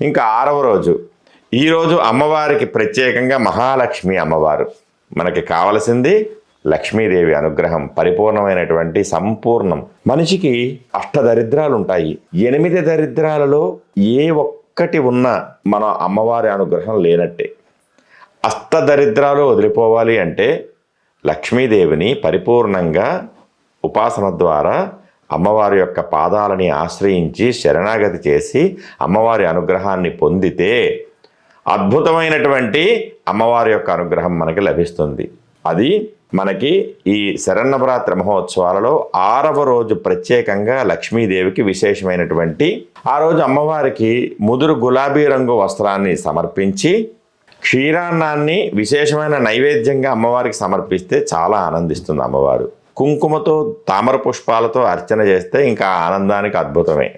ఇంకా ఆరవ రోజు. ఈరోజు అమ్మవారికి ప్రత్యేకంగా మహాలక్ష్మి అమ్మవారు. మనకి కావలసింది లక్ష్మీదేవి అనుగ్రహం పరిపూర్ణమైనటువంటి సంపూర్ణం. మనిషికి అష్టదరిద్రాలు ఉంటాయి ఎనిమిది దరిద్రాలలో ఏ ఒక్కటి ఉన్నా మన అమ్మవారి అనుగ్రహం లేనట్టే. అష్ట దరిద్రాలు వదిలిపోవాలి అంటే లక్ష్మీదేవిని పరిపూర్ణంగా ఉపాసన ద్వారా అమ్మవారి యొక్క పాదాలని ఆశ్రయించి శరణాగతి చేసి అమ్మవారి అనుగ్రహాన్ని పొందితే అద్భుతమైనటువంటి అమ్మవారి యొక్క అనుగ్రహం మనకి లభిస్తుంది. అది మనకి ఈ శరన్నవరాత్రి మహోత్సవాలలో ఆరవ రోజు ప్రత్యేకంగా లక్ష్మీదేవికి విశేషమైనటువంటి ఆ రోజు అమ్మవారికి ముదురు గులాబీ రంగు వస్త్రాన్ని సమర్పించి క్షీరాన్నాన్ని విశేషమైన నైవేద్యంగా అమ్మవారికి సమర్పిస్తే చాలా ఆనందిస్తుంది అమ్మవారు. కుంకుమతో తామర పుష్పాలతో అర్చన చేస్తే ఇంకా ఆనందానికి అద్భుతమే.